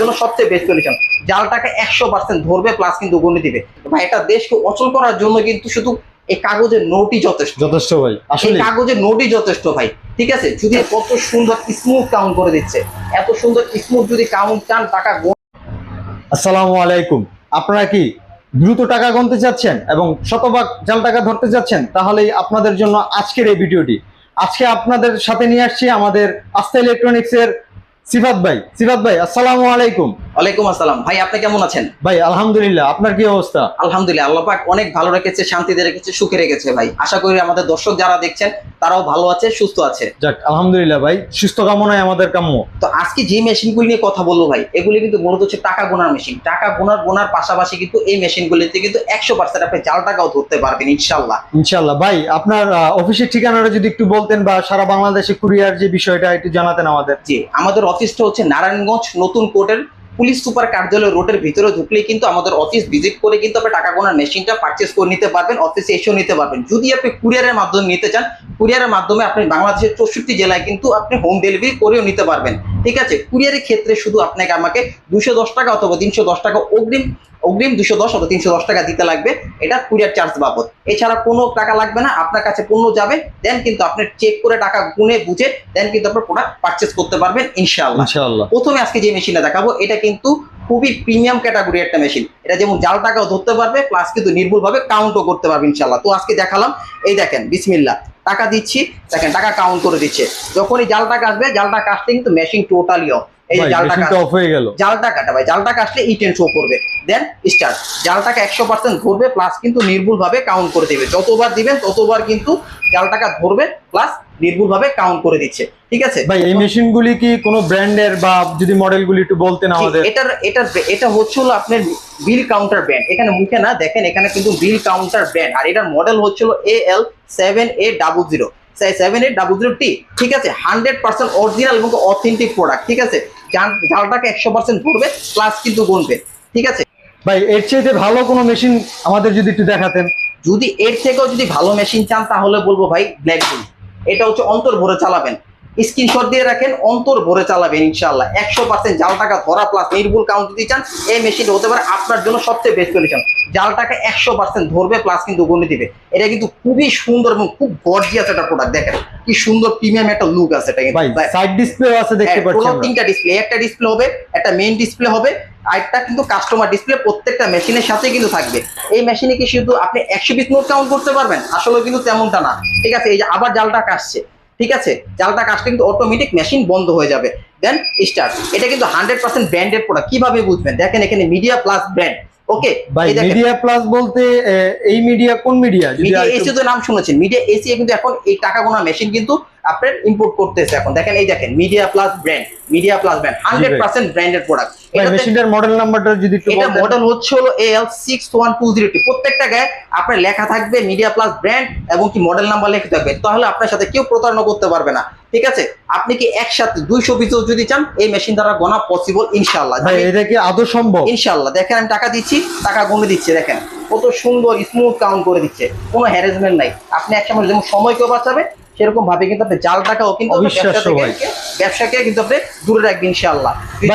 জন্য সবচেয়ে best solution জাল টাকা একশো পার্সেন্ট ধরবে প্লাস কিন্তু গণে দিবে। ভাই এটা দেশকে অচল করার জন্য কিন্তু শুধু এই কাগজের নোটই যথেষ্ট। যথেষ্ট ভাই আসলে কাগজের নোটই যথেষ্ট ভাই ঠিক আছে? যদি কত সুন্দর স্মুথ কাউন্ট করে দিচ্ছে এত সুন্দর স্মুথ যদি কাউন্ট চান টাকা আসসালামু আলাইকুম। আপনারা কি দ্রুত টাকা গুনতে চাচ্ছেন এবং শতভাগ জাল টাকা ধরতে চাচ্ছেন? তাহলেই আপনাদের জন্য আজকের এই ভিডিওটি। আজকে আপনাদের সাথে নিয়ে আসছি আমাদের আস্থা ইলেকট্রনিক্স এর সিফাত ভাই সিফাত ভাই আসসালামু আলাইকুম। ওয়ালাইকুম আসসালাম। ভাই আপনি কেমন আছেন? ভাই আলহামদুলিল্লাহ। আপনার কি অবস্থা? আলহামদুলিল্লাহ আল্লাহ পাক অনেক ভালো রেখেছে শান্তিতে রেখেছে সুখে রেখেছে ভাই। আশা করি আমাদের দর্শক যারা দেখছেন তারাও ভালো আছে সুস্থ আছে। যাক আলহামদুলিল্লাহ ভাই সুস্থ কামনায় আমাদের কাম্য। তো আজকে যে মেশিনগুলি নিয়ে কথা বলব ভাই এগুলি কিন্তু মূলত হচ্ছে টাকা গোনার মেশিন। টাকা গোনার গোনার পাশাপাশি কিন্তু এই মেশিনগুলিতে কিন্তু একশো পার্সেন্ট আপনি জাল টাকাও ধরতে পারবেন ইনশাল্লাহ ইনশাল্লাহ ভাই আপনার অফিসের ঠিকানাটা যদি একটু বলতেন বা সারা বাংলাদেশে কুরিয়ার যে বিষয়টা একটু জানাতেন আমাদের। জি আমাদের অফিসটা হচ্ছে নারায়ণগঞ্জ নতুন কোর্টের পুলিশ সুপার কার্যালয় রোডের ভিতরে ঢুকলেই কিন্তু আমাদের অফিস ভিজিট করে কিন্তু আপনি টাকা গোনার মেশিনটা পারচেস করে নিতে পারবেন অফিসে এসেও নিতে পারবেন। যদি আপনি কুরিয়ারের মাধ্যমে নিতে চান কুরিয়ারের মাধ্যমে আপনি বাংলাদেশের চৌষট্টি জেলায় কিন্তু আপনি হোম ডেলিভারি করেও নিতে পারবেন। ঠিক আছে? কুরিয়ারের ক্ষেত্রে শুধু আপনাকে আমাকে দুশো দশ টাকা অথবা তিনশো দশ টাকা অগ্রিম অগ্রিম দুশো দশ অথবা তিনশো দশ টাকা দিতে লাগবে। এটা কুরিয়ার চার্জ বাবদ। এছাড়া কোনো টাকা লাগবে না আপনার কাছে পণ্য যাবে দেন কিন্তু আপনি চেক করে টাকা গুনে বুঝে দেন কিন্তু আপনার প্রোডাক্ট পারচেস করতে পারবেন ইনশাআল্লাহ। প্রথমে আজকে যে মেশিনটা দেখাবো এটা কিন্তু খুবই প্রিমিয়াম ক্যাটাগরি একটা মেশিন এটা যেমন জাল টাকাও ধরতে পারবে প্লাস কিন্তু নির্ভুলভাবে কাউন্টও করতে পারবে ইনশাল্লাহ তো আজকে দেখালাম এই দেখেন বিসমিল্লা টাকা দিচ্ছি দেখেন টাকা কাউন্ট করে দিচ্ছে। যখনই জাল টাকা আসবে জাল টাকা আসলে কিন্তু মেশিন টোটালি অফ এই জাল টাকা অফ হয়ে গেল। জাল টাকাটা ভাই জাল টাকা আসলে ই টেন শো করবে। দেন স্টার্ট জাল টাকা একশো পার্সেন্ট ধরবে প্লাস কিন্তু নির্ভুলভাবে কাউন্ট করে দিবে। যতবার দিবেন ততবার কিন্তু জাল টাকা ধরবে প্লাস নির্ভুলভাবে কাউন্ট করে দিচ্ছে ঠিক আছে? ভাই এই মেশিনগুলি কি কোনো ব্র্যান্ডের বা যদি মডেলগুলি একটু বলতেন আমাদের? ঠিক, এটার এটার এটা হচ্ছে হলো আপনার বিল কাউন্টার ব্র্যান্ড এখানে মুখে না দেখেন এখানে কিন্তু বিল কাউন্টার ব্র্যান্ড আর এটার মডেল হচ্ছিল A L seven A double zero seven eight double zero T ঠিক আছে? হান্ড্রেড পার্সেন্ট অরিজিনাল এবং অথেন্টিক প্রোডাক্ট ঠিক আছে? জালটাকে একশো পার্সেন্ট ধরবে প্লাস কিন্তু গুনবে ঠিক আছে? ভাই এর চাইতে ভালো কোনো মেশিন আমাদের যদি একটু দেখাতেন। যদি এর থেকেও যদি ভালো মেশিন চান তাহলে বলব ভাই ব্ল্যাক বুল এটা হচ্ছে অন্তর ভরে চালাবেন। স্ক্রিনশট দিয়ে রাখেন অন্তর ভরে চালাবেন ইনশাল্লাহ একশো পার্সেন্ট জাল টাকা ধরা প্লাস নির্ভুল কাউন্ট যদি চান এই মেশিনটা হতে পারে আপনার জন্য সবচেয়ে বেস্ট সলিউশন জাল টাকা একশো পার্সেন্ট ধরবে প্লাস কিন্তু গুনে দিবে। এটা কিন্তু খুবই সুন্দর এবং খুব গর্জিয়াস একটা প্রোডাক্ট দেখেন। কি সুন্দর প্রিমিয়াম একটা লুক আছে এটা কিন্তু। ভাই সাইড ডিসপ্লে আছে দেখতে হ্যাঁ, পাচ্ছি তিনটা ডিসপ্লে একটা ডিসপ্লে হবে একটা মেইন ডিসপ্লে হবে আর একটা কিন্তু কাস্টমার ডিসপ্লে প্রত্যেকটা মেশিনের সাথে কিন্তু থাকবে। এই মেশিনে কি শুধু আপনি একশো পিস নোট কাউন্ট করতে পারবেন? আসলে কিন্তু তেমনটা না। ঠিক আছে এই যে আবার জালটা কাটছে। ঠিক আছে জালটা কাটলে কিন্তু অটোমেটিক মেশিন বন্ধ হয়ে যাবে। দেন স্টার্ট এটা কিন্তু হান্ড্রেড পার্সেন্ট ব্র্যান্ডেড প্রোডাক্ট কীভাবে বুঝবেন? দেখেন এখানে মিডিয়া প্লাস ব্র্যান্ড ওকে ভাই মিডিয়া প্লাস বলতে এই মিডিয়া কোন মিডিয়া মিডিয়া এসি তো নাম শুনেছেন। মিডিয়া এসি কিন্তু এখন এই টাকা গোনা মেশিন কিন্তু আপনার ইম্পোর্ট করতেছে এখন। দেখেন এই দেখেন media plus brand media plus brand hundred percent branded product মেশিনটার মডেল নাম্বারটা যদি একটু এটা মডেল হচ্ছে হলো L six one two zero T প্রত্যেকটা গায়ে আপনার লেখা থাকবে মিডিয়া প্লাস ব্র্যান্ড এবং কি মডেল নাম্বার লেখা থাকবে। তাহলে আপনার সাথে কেউ প্রতারণা করতে পারবে না। ঠিক আছে? আপনি কি একসাথে দুইশো পিসও যদি চান এই মেশিন দ্বারা গোনা পসিবল ইনশাল্লাহ এটা কি আদৌ সম্ভব? ইনশাল্লাহ দেখেন আমি টাকা দিচ্ছি টাকা গুনে দিচ্ছে দেখেন। কত সুন্দর স্মুথ কাউন্ট করে দিচ্ছে। কোনো হ্যারাসমেন্ট নাই। আপনি এক সময় যেমন সময় কেউ বাঁচাবে সেরকম ভাবে কিন্তু আপনি জাল টাকাও কিন্তু ব্যবসাকে কিন্তু আপনি দূরে রাখবেন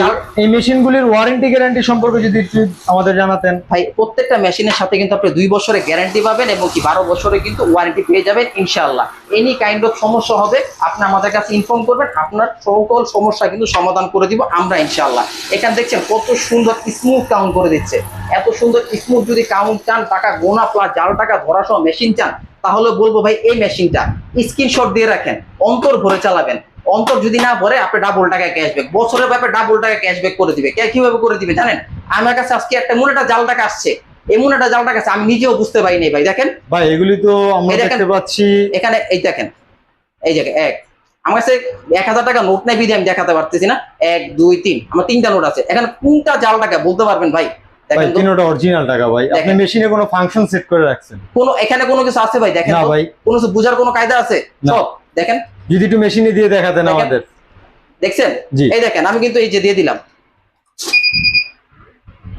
জাল- এই মেশিনগুলির ওয়ারেন্টি গ্যারান্টি সম্পর্কে যদি আমাদের জানাতেন। ভাই প্রত্যেকটা মেশিনের সাথে কিন্তু আপনি দুই বছরের গ্যারান্টি পাবেন এবং কি বারো বছরে কিন্তু ওয়ারেন্টি পেয়ে যাবেন ইনশাল্লাহ এনি কাইন্ড অফ সমস্যা হবে আপনি আমাদের কাছে ইনফর্ম করবেন আপনার সকল সমস্যা কিন্তু সমাধান করে দিব আমরা ইনশাল্লাহ এখানে দেখছেন কত সুন্দর স্মুথ কাউন্ট করে দিচ্ছে। এত সুন্দর স্মুথ যদি কাউন্ট চান টাকা গোনা প্লাস জাল টাকা ধরা সহ মেশিন চান তাহলে বলব ভাই এই মেশিনটা স্ক্রিনশট দিয়ে রাখেন অন্তর ভরে চালাবেন। অন্তর যদি না ভরে আপনি ডাবল টাকা ক্যাশব্যাক বছরের ব্যাপারে ডাবল টাকা ক্যাশব্যাক করে দিবে। কে কীভাবে করে দিবে জানেন? আমার কাছে আজকে একটা মনে একটা জাল টাকা আসছে। এমন একটা জাল টাকা আছে আমি নিজেও বুঝতে পারিনি ভাই দেখেন। ভাই এগুলি তো আমরা দেখেন। দেখতে পাচ্ছি। এখানে এই দেখেন এই জায়গায় এক। আমার কাছে এক হাজার টাকা নোট নাই বিধি আমি দেখাতে পারতেছি না। এক দুই তিন আমার তিনটা নোট আছে। এখানে কোনটা জাল টাকা বলতে পারবেন ভাই? ভাই অরিজিনাল টাকা ভাই। আপনি মেশিনে কোনো ফাংশন সেট করে রাখছেন? কোনো এখানে কোনো কিছু আছে ভাই দেখেন না ভাই। কোনো কিছু বোঝার কোনো কায়দা আছে? সব দেখেন। যদি একটু মেশিনে দিয়ে দেখাতেন আমাদের। দেখছেন। এই দেখেন আমি কিন্তু এই যে দিয়ে দিলাম।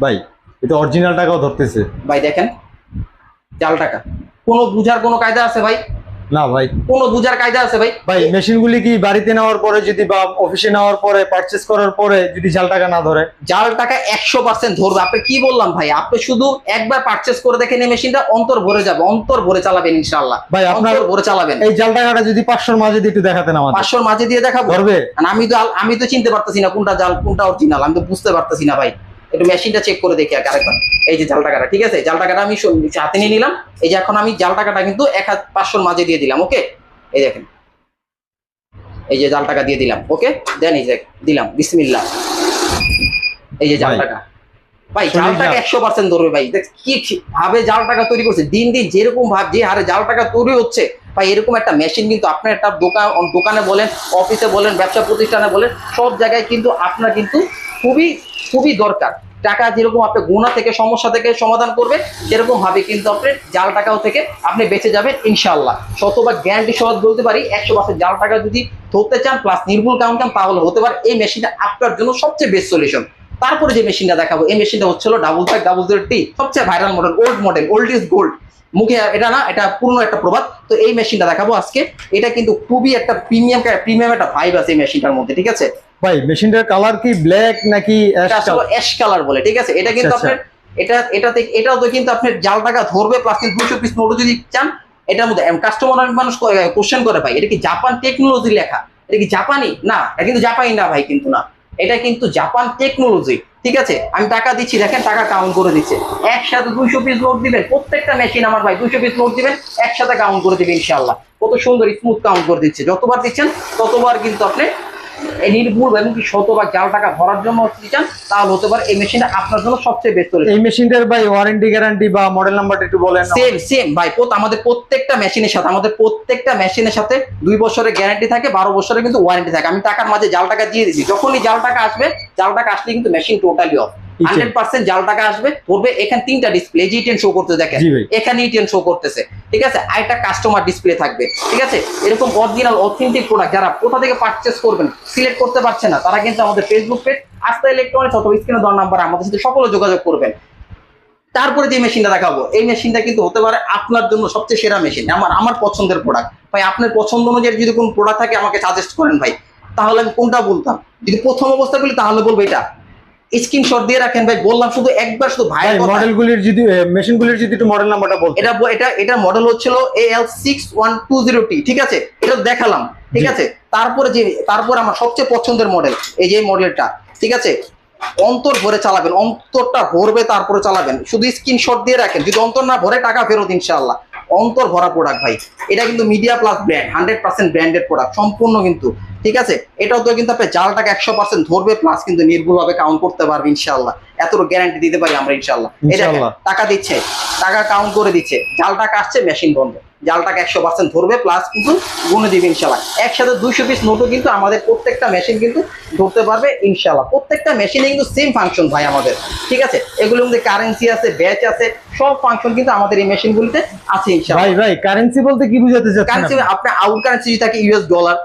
ভাই এটা অরিজিনাল টাকাও ধরতেছে। ভাই দেখেন। জাল টাকা। কোনো বুঝার কোনো কায়দা আছে ভাই? না ভাই। কোনো বুঝার কায়দা আছে ভাই? ভাই মেশিনগুলি কি বাড়িতে নেওয়ার পরে যদি বা অফিসে নেওয়ার পরে পারচেস করার পরে যদি জাল টাকা না ধরে? জাল টাকা একশো পার্সেন্ট ধরবে। আপনি কি বললাম ভাই? আপনি শুধু একবার পারচেস করে দেখেন এই মেশিনটা অন্তর ভরে যাবে অন্তর ভরে চালাবেন ইনশাল্লাহ ভাই, আপনার- ভরে চালাবেন। এই জাল টাকাটা যদি পাঁচশোর মাঝে দিয়ে একটু দেখাতেন আমাদের। পাঁচশোর মাঝে দিয়ে দেখাবো? ধরবে? আমি তো আমি তো চিনতে পারতেছি না কোনটা জাল কোনটা অরিজিনাল আমি তো বুঝতে পারতেছি না ভাই। একটু মেশিনটা চেক করে দেখি আগে আরেকবার। এই যে জাল টাকাটা ঠিক আছে? জাল টাকাটা আমি হাতে নিয়ে নিলাম। এই যে এখন আমি জাল টাকাটা কিন্তু এক হাজার পাঁচশোর মাঝে দিয়ে দিলাম ওকে এই দেখেন। এই যে জাল টাকা দিয়ে দিলাম ওকে দেন এই যে দিলাম বিসমিল্লাহ। এই যে জাল টাকা। ভাই জাল টাকা একশো পার্সেন্ট ধরবে ভাই। কি- ভাবে জাল টাকা তৈরি করছে? দিন দিন যেরকম ভাব যে হারে জাল টাকা তৈরি হচ্ছে ভাই এরকম একটা মেশিন কিন্তু আপনার একটা দোকান দোকানে বলেন অফিসে বলেন ব্যবসা প্রতিষ্ঠানে বলেন সব জায়গায় কিন্তু আপনার কিন্তু খুবই খুবই দরকার। টাকা যেরকম আপনি গুণা থেকে, সমস্যা থেকে সমাধান করবে সেরকম ভাবে কিন্তু আপনি জাল টাকাও থেকে আপনি বেঁচে যাবেন ইনশাল্লাহ শতভাগ গ্যারান্টি সহ বলতে পারি, একশো পার্সেন্ট জাল টাকা যদি ধরতে চান প্লাস নির্ভুল কাউন্ট চান তাহলে হতে পারে এই মেশিনটা আপনার জন্য সবচেয়ে বেস্ট সলিউশন তারপরে যে মেশিনটা দেখাবো, এই মেশিনটা হচ্ছিল double five double zero T সবচেয়ে viral model old model old is gold মুখে এটা না, এটা পুরনো একটা প্রবাদ। তো এই মেশিনটা দেখাবো আজকে। এটা কিন্তু খুবই একটা প্রিমিয়াম প্রিমিয়াম একটা ভাইব আছে এই মেশিনটার মধ্যে, ঠিক আছে? ভাই মেশিনটার কালার কি ব্ল্যাক নাকি অ্যাশ কালার বলে ঠিক আছে? এটা কিন্তু আচ্ছা, আপনার এটা এটাতে এটাও তো কিন্তু আপনার জাল টাকা ধরবে প্লাস কিন্তু দুশো পিস নোটও যদি চান এটার মধ্যে কাস্টমার অনেক মানুষ কোশ্চেন করে ভাই এটা কি জাপান টেকনোলজি লেখা? এটা কি জাপানি না এটা কিন্তু জাপানি না ভাই কিন্তু না। এটা কিন্তু জাপান টেকনোলজি ঠিক আছে? আমি টাকা দিচ্ছি দেখেন টাকা কাউন্ট করে দিচ্ছে। একসাথে দুইশো পিস নোট দিবেন প্রত্যেকটা মেশিন আমার ভাই দুইশো পিস নোট দিবেন একসাথে কাউন্ট করে দিবেন ইনশাল্লাহ কত সুন্দর স্মুথ কাউন্ট করে দিচ্ছে। যতবার দিচ্ছেন ততবার কিন্তু আপনি এই নির্ভুল এবং কি শত বা জাল টাকা ভরার জন্য চান তাহলে হতে পারে এই মেশিনটা আপনার জন্য সবচেয়ে বেস্ট এই মেশিনটার ভাই ওয়ারেন্টি গ্যারান্টি বা মডেল নাম্বারটা একটু বলেন সেম সেম ভাই আমাদের প্রত্যেকটা মেশিনের সাথে আমাদের প্রত্যেকটা মেশিনের সাথে দুই বছরের গ্যারান্টি থাকে বারো বছরের কিন্তু ওয়ারেন্টি থাকে। আমি টাকার মাঝে জাল টাকা দিয়ে দিচ্ছি। যখনই জাল টাকা আসবে জাল টাকা আসলে কিন্তু machine totally off hundred percent জাল টাকা আসবে ধরবে এখানে তিনটা ডিসপ্লে জি টেন শো করতে দেখেন এখানে টেন শো করতেছে ঠিক আছে? আরেকটা কাস্টমার ডিসপ্লে থাকবে ঠিক আছে? এরকম অরিজিনাল অথেন্টিক প্রোডাক্ট যারা কোথা থেকে পারচেস করবেন সিলেক্ট করতে পারছে না তারা কিন্তু আমাদের ফেসবুক পেজ আস্থা ইলেকট্রনিক্স অথবা স্ক্রিনে দেওয়ার নাম্বার আমাদের সাথে সকলে যোগাযোগ করবেন। তারপরে যে মেশিনটা দেখাবো এই মেশিনটা কিন্তু হতে পারে আপনার জন্য সবচেয়ে সেরা মেশিন আমার আমার পছন্দের প্রোডাক্ট ভাই আপনার পছন্দ অনুযায়ী যদি কোনো প্রোডাক্ট থাকে আমাকে সাজেস্ট করেন ভাই। তাহলে আমি কোনটা বলতাম? যদি প্রথম অবস্থা বলি তাহলে বলব এটা। স্ক্রিনশট দিয়ে রাখেন ভাই বললাম শুধু একবার শুধু ভাই মডেলগুলির যদি মেশিনগুলির যদি একটু মডেল নাম্বারটা বলতেন। এটা এটা এটা মডেল হচ্ছিল A L six one two zero T ঠিক আছে? এটা দেখালাম ঠিক আছে? তারপরে যে তারপর আমার সবচেয়ে পছন্দের মডেল এই যে মডেলটা ঠিক আছে? অন্তর ভরে চালাবেন অন্তরটা ভরবে তারপরে চালাবেন। শুধু স্ক্রিনশট দিয়ে রাখেন যদি অন্তর না ভরে টাকা ফেরত ইনশাল্লাহ অন্তর ভরা প্রোডাক্ট ভাই এটা কিন্তু media plus brand hundred percent branded product সম্পূর্ণ কিন্তু ঠিক আছে? এটাও তো কিন্তু আপনি জাল টাকা একশো পার্সেন্ট ধরবে প্লাস কিন্তু নির্ভুলভাবে কাউন্ট করতে পারবে ইনশাল্লাহ এতটুকু গ্যারান্টি দিতে পারি আমরা ইনশাল্লাহ টাকা দিচ্ছে টাকা কাউন্ট করে দিচ্ছে। জাল টাকা আসছে মেশিন বন্ধ। জাল টাকা একশো পার্সেন্ট ধরবে প্লাস কিন্তু গুনে দিবে ইনশাল্লাহ একসাথে দুইশো পিস নোটও কিন্তু আমাদের প্রত্যেকটা মেশিন কিন্তু ধরতে পারবে ইনশাল্লাহ প্রত্যেকটা মেশিনে কিন্তু সেম ফাংশন ভাই আমাদের। ঠিক আছে? এগুলোর মধ্যে কারেন্সি আছে ব্যাচ আছে সব ফাংশন কিন্তু আমাদের এই মেশিনগুলিতে আছে ইনশাল্লাহ ভাই ভাই কারেন্সি বলতে কি বুঝাতে চাচ্ছেন কারেন্সি আপনার আউট কারেন্সি থাকে US dollar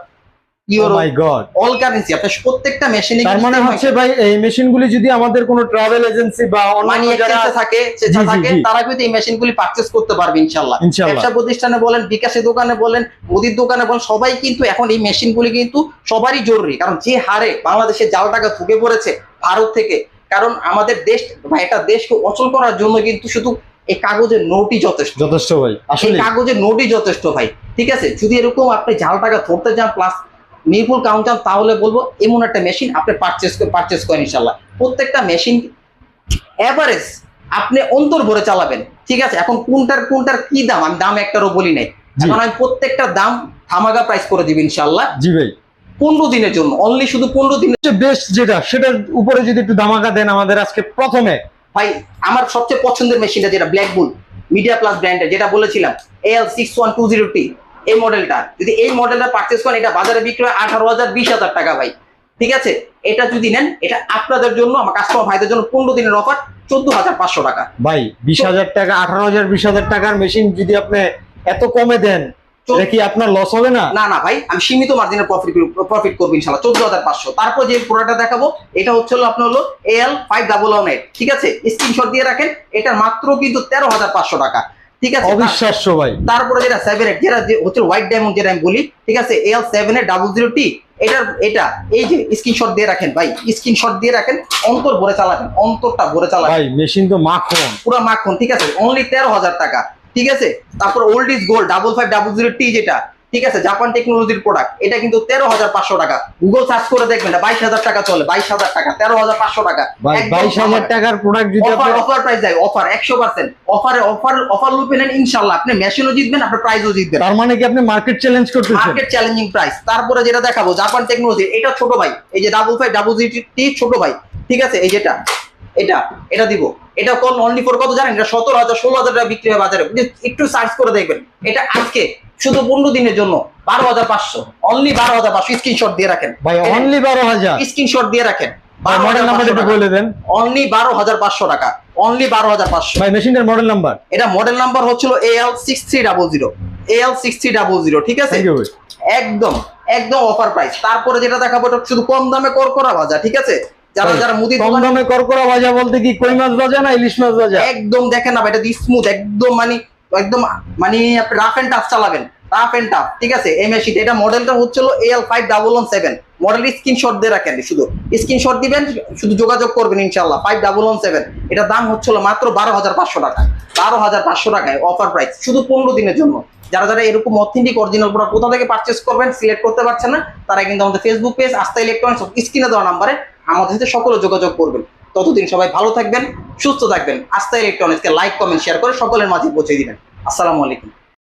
euro my god all currency আপনার প্রত্যেকটা মেশিনে তার মানে হচ্ছে ভাই এই মেশিনগুলি যদি আমাদের কোনো ট্রাভেল এজেন্সি বা যারা থাকে সেটা থাকে তারা কিন্তু এই মেশিনগুলি পারচেজ করতে পারবে ইনশাল্লাহ ইনশাল্লাহ। ব্যবসা প্রতিষ্ঠানে বলেন বিকাশের দোকানে বলেন মুদির দোকানে বলেন সবাই কিন্তু এখন এই মেশিনগুলি কিন্তু সবারই জরুরি। কারণ যে হারে বাংলাদেশে জাল টাকা ঢুকে পড়েছে ভারত থেকে কারণ আমাদের দেশ বা একটা দেশকে অচল করার জন্য কিন্তু শুধু এই কাগজের নোটই যথেষ্ট। যথেষ্ট ভাই আসলে কাগজের নোটই যথেষ্ট ভাই ঠিক আছে? যদি এরকম আপনি জাল টাকা ধরতে যান প্লাস নির্ভুল কাউন্ট চান তাহলে বলব এমন একটা মেশিন আপনি পারচেস পারচেস করেন ইনশাল্লাহ প্রত্যেকটা মেশিন এভারেজ আপনি অন্তর ভরে চালাবেন ঠিক আছে? এখন কোনটার কোনটার কি দাম? আমি দাম একটারও বলি নাই। এখন আমি প্রত্যেকটা দাম থামাগা প্রাইস করে দিব ইনশাল্লাহ জি ভাই। পনেরো দিনের জন্য অনলি শুধু পনেরো দিনের বেস্ট যেটা সেটার উপরে যদি একটু দামাকা দেন আমাদের আজকে প্রথমে। ভাই আমার সবচেয়ে পছন্দের মেশিনটা যেটা ব্ল্যাকবুল মিডিয়া প্লাস ব্র্যান্ডের যেটা বলেছিলাম L six one two zero T. এই মডেলটা যদি এই মডেলটা পারচেস করেন এটা বাজারে বিক্রি হয় আঠারো হাজার বিশ হাজার টাকা ভাই। ঠিক আছে? এটা যদি নেন এটা আপনাদের জন্য আমার কাস্টমার ভাইদের জন্য পনেরো দিনের অফার চোদ্দ হাজার পাঁচশো টাকা। ভাই বিশ হাজার টাকা আঠারো হাজার বিশ হাজার টাকার মেশিন যদি আপনি এত কমে দেন এটা কি আপনার লস হবে না? না না ভাই আমি সীমিত মার্জিনের প্রফিট প্রফিট করব ইনশাল্লাহ চোদ্দ হাজার পাঁচশো। তারপর যে প্রোডাক্টটা দেখাবো এটা হচ্ছে হলো আপনার হলো এল ফাইভ ডাবল ওয়ান ঠিক আছে? স্ক্রিনশট দিয়ে রাখেন এটা মাত্র কিন্তু তেরো হাজার পাঁচশো টাকা। ঠিক আছে? অবিশ্বাস্য ভাই। তারপরে যেটা সেভেন এর যেটা হচ্ছে হোয়াইট ডায়মন্ড যেটা আমি বলি ঠিক আছে? এল সেভেন এর ডাবল জিরো টি এটার এটা এই যে স্ক্রিনশট দিয়ে রাখেন ভাই স্ক্রিনশট দিয়ে রাখেন অন্তর ভরে চালাবেন অন্তরটা ভরে চালাবেন। ভাই মেশিন তো মাখন। পুরো মাখন ঠিক আছে? অনলি তেরো হাজার টাকা ঠিক আছে? তারপর old is gold double five double zero T যেটা ঠিক আছে জাপান টেকনোলজির প্রোডাক্ট এটা কিন্তু তেরো হাজার পাঁচশো টাকা। গুগল সার্চ করে দেখবেন বাইশ হাজার টাকা চলে বাইশ হাজার টাকা তেরো হাজার পাঁচশো টাকা। বাইশ হাজার টাকার প্রোডাক্ট যদি অফার অফার প্রাইস যায় অফার একশো পার্সেন্ট অফারে অফার অফার লুপে নেন ইনশাল্লাহ আপনি মেশিনও জিতবেন আপনার প্রাইজও জিতবেন। তার মানে কি আপনি মার্কেট চ্যালেঞ্জ করতেছেন? মার্কেট চ্যালেঞ্জিং প্রাইস তারপরে যেটা দেখাবো জাপান টেকনোলজি এটা ছোট ভাই এই যে ডাবল ফাইভ ডাবল টি ছোট ভাই ঠিক আছে এই যেটা এটা এটা দিব। এটা কোন অনলি ফর কত জানেন? এটা সতেরো হাজার ষোলো হাজার টাকা বিক্রি হয় বাজারে। একটু সার্চ করে দেখবেন। এটা আজকে শুধু পনেরো দিনের জন্য বারো হাজার পাঁচশো। অনলি বারো হাজার পাঁচশো স্ক্রিনশট দিয়ে রাখেন। ভাই অনলি বারো হাজার। স্ক্রিনশট দিয়ে রাখেন। মডেল নাম্বার একটু বলে দেন। অনলি বারো হাজার পাঁচশো টাকা। অনলি বারো হাজার পাঁচশো। ভাই মেশিনটার মডেল নাম্বার এটা মডেল নাম্বার হচ্ছিল L six three double zero L six three double zero ঠিক আছে? একদম একদম অফার প্রাইস তারপরে যেটা দেখাবো এটা শুধু কম দামে কর করা ভাজা ঠিক আছে? যারা যারা মুদি কম দামে করকরা ভাজা বলতে কি কই মাছ ভাজা না ইলিশ মাছ ভাজা? একদম দেখেন না এটা স্মুথ একদম মানে একদম মানে আপনি রাফ এন্ড টাফ চালাবেন। রাফ এন্ড টাফ ঠিক আছে? এম এস এটা মডেলটা হচ্ছিল L five double one seven model screenshot দিয়ে রাখেন, শুধু। স্ক্রিনশট দিবেন, শুধু যোগাযোগ করবেন ইনশাল্লাহ ফাইভ ডাবল ওয়ান সেভেন এটার দাম হচ্ছিল মাত্র বারো হাজার পাঁচশো টাকা। বারো হাজার পাঁচশো টাকায় অফার প্রাইস শুধু পনেরো দিনের জন্য। যারা যারা এরকম অথেন্টিক অরিজিনাল প্রোডাক্ট কোথা থেকে পারচেস করবেন সিলেক্ট করতে পারছেন না তারা কিন্তু আমাদের ফেসবুক পেজ আস্থা ইলেকট্রনিক্স স্ক্রিনে দেওয়া নাম্বারে আমাদের সাথে সকলে যোগাযোগ করবেন। ততদিন সবাই ভালো থাকবেন, সুস্থ থাকবেন। আস্থা ইলেকট্রনিক্সকে লাইক কমেন্ট শেয়ার করে সকলের মাঝে পৌঁছে দিবেন। আসসালামু আলাইকুম।